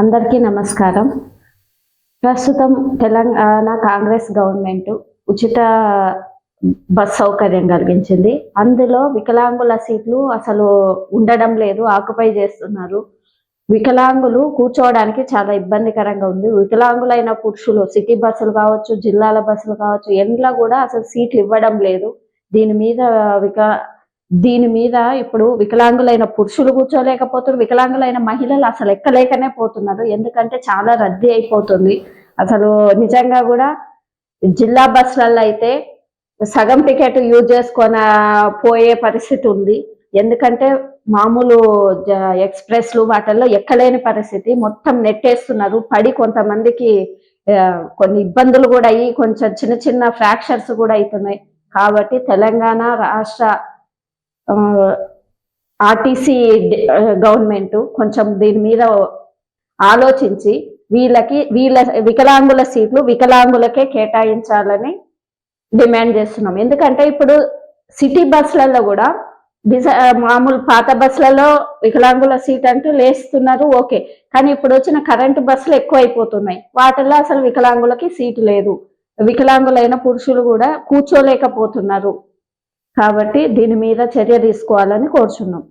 అందరికీ నమస్కారం. ప్రస్తుతం తెలంగాణ కాంగ్రెస్ గవర్నమెంట్ ఉచిత బస్ సౌకర్యం కలిగించింది. అందులో వికలాంగుల సీట్లు అసలు ఉండడం లేదు ఆక్యుపై చేస్తున్నారు. వికలాంగులు కూర్చోవడానికి చాలా ఇబ్బందికరంగా ఉంది. వికలాంగులైన పురుషులు సిటీ బస్సులు కావచ్చు జిల్లాల బస్సులు కావచ్చు ఎండ్లో కూడా అసలు సీట్లు ఇవ్వడం లేదు. దీని మీద విక దీని మీద ఇప్పుడు వికలాంగులైన పురుషులు కూర్చోలేకపోతున్నారు. వికలాంగులైన మహిళలు అసలు ఎక్కలేకనే పోతున్నారు. ఎందుకంటే చాలా రద్దీ అయిపోతుంది. అసలు నిజంగా కూడా జిల్లా బస్సులలో అయితే సగం టికెట్ యూజ్ చేసుకొని పోయే పరిస్థితి ఉంది. ఎందుకంటే మామూలు జ- ఎక్స్ప్రెస్లు వాటిల్లో ఎక్కలేని పరిస్థితి. మొత్తం నెట్టేస్తున్నారు. పడి కొంతమందికి కొన్ని ఇబ్బందులు కూడా అయ్యి కొంచెం చిన్న చిన్న ఫ్రాక్చర్స్ కూడా అవుతున్నాయి. కాబట్టి తెలంగాణ రాష్ట్ర ఆర్టీసీ గవర్నమెంట్ కొంచెం దీని మీద ఆలోచించి వీళ్ళకి వీళ్ళ వికలాంగుల సీట్లు వికలాంగులకే కేటాయించాలని డిమాండ్ చేస్తున్నాం. ఎందుకంటే ఇప్పుడు సిటీ బస్సులలో కూడా డిజ మామూలు పాత బస్సులలో వికలాంగుల సీట్ అంటూ లేస్తున్నారు ఓకే. కానీ ఇప్పుడు వచ్చిన కరెంటు బస్సులు ఎక్కువ అయిపోతున్నాయి వాటిల్లో అసలు వికలాంగులకి సీటు లేదు. వికలాంగులైన పురుషులు కూడా కూర్చోలేకపోతున్నారు. కాబట్టి దీని మీద చర్య తీసుకోవాలని కోరుచున్నాం.